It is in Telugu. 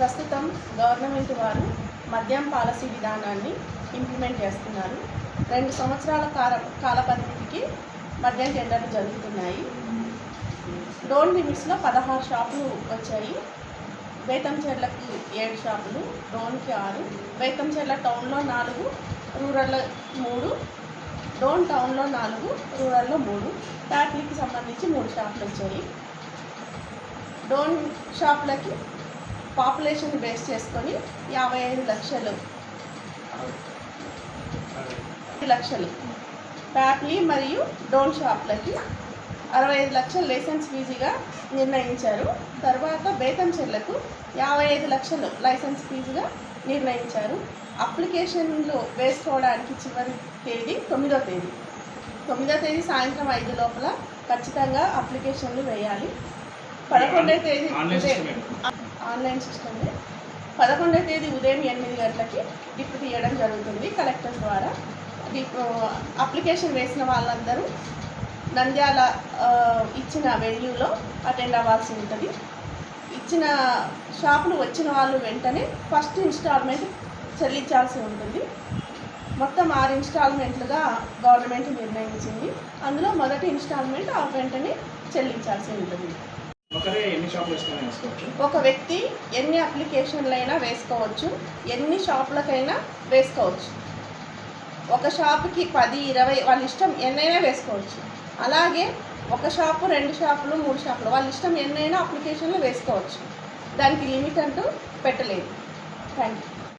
ప్రస్తుతం గవర్నమెంట్ వారు మద్యం పాలసీ విధానాన్ని ఇంప్లిమెంట్ చేస్తున్నారు. రెండు సంవత్సరాల కాల కాల పరిమితికి మద్యం టెండర్లు జరుగుతున్నాయి. డోన్ లిమిట్స్లో పదహారు షాపులు వచ్చాయి. బేతంచెర్లకి ఏడు షాపులు డోన్కి ఆరు. బేతంచెర్ల టౌన్లో నాలుగు రూరల్లో మూడు. డోన్ టౌన్లో నాలుగు రూరల్లో మూడు. ప్యాట్లీకి సంబంధించి మూడు షాపులు వచ్చాయి. డోన్ షాపులకి పాపులేషన్ బేస్ చేసుకొని యాభై ఐదు లక్షలు. లక్షలు. ప్యాప్లీ మరియు డోన్ షాప్లకి అరవై ఐదు లక్షలు లైసెన్స్ ఫీజుగా నిర్ణయించారు. తర్వాత బేతంచెర్లకు యాభై ఐదు లక్షలు లైసెన్స్ ఫీజుగా నిర్ణయించారు. అప్లికేషన్లు వేసుకోవడానికి చివరి తేదీ తొమ్మిదో తేదీ. తొమ్మిదో తేదీ సాయంత్రం ఐదు లోపల ఖచ్చితంగా అప్లికేషన్లు వేయాలి. పదకొండో తేదీ ఆన్లైన్ సిస్టమే. ఆన్లైన్ సిస్టమే. పదకొండో తేదీ ఉదయం ఎనిమిది గంటలకి డిప్ తీయడం జరుగుతుంది కలెక్టర్ ద్వారా. డిప్ అప్లికేషన్ వేసిన వాళ్ళందరూ నంద్యాల ఇచ్చిన వెన్యూలో అటెండ్ అవ్వాల్సి ఉంటుంది. ఇచ్చిన షాపులు వచ్చిన వాళ్ళు వెంటనే ఫస్ట్ ఇన్స్టాల్మెంట్ చెల్లించాల్సి ఉంటుంది. మొత్తం ఆరు ఇన్స్టాల్మెంట్లుగా గవర్నమెంట్ నిర్ణయించింది. అందులో మొదటి ఇన్స్టాల్మెంట్ ఆ వెంటనే చెల్లించాల్సి ఉంటుంది. ఒక వ్యక్తి ఎన్ని అప్లికేషన్లైనా వేసుకోవచ్చు ఎన్ని షాపులకైనా వేసుకోవచ్చు. ఒక షాపుకి పది ఇరవై వాళ్ళ ఇష్టం ఎన్నైనా వేసుకోవచ్చు. అలాగే ఒక షాపు రెండు షాపులు మూడు షాపులు వాళ్ళ ఇష్టం ఎన్నైనా అప్లికేషన్లు వేసుకోవచ్చు. దానికి లిమిట్ అంటూ పెట్టలేదు. Thank you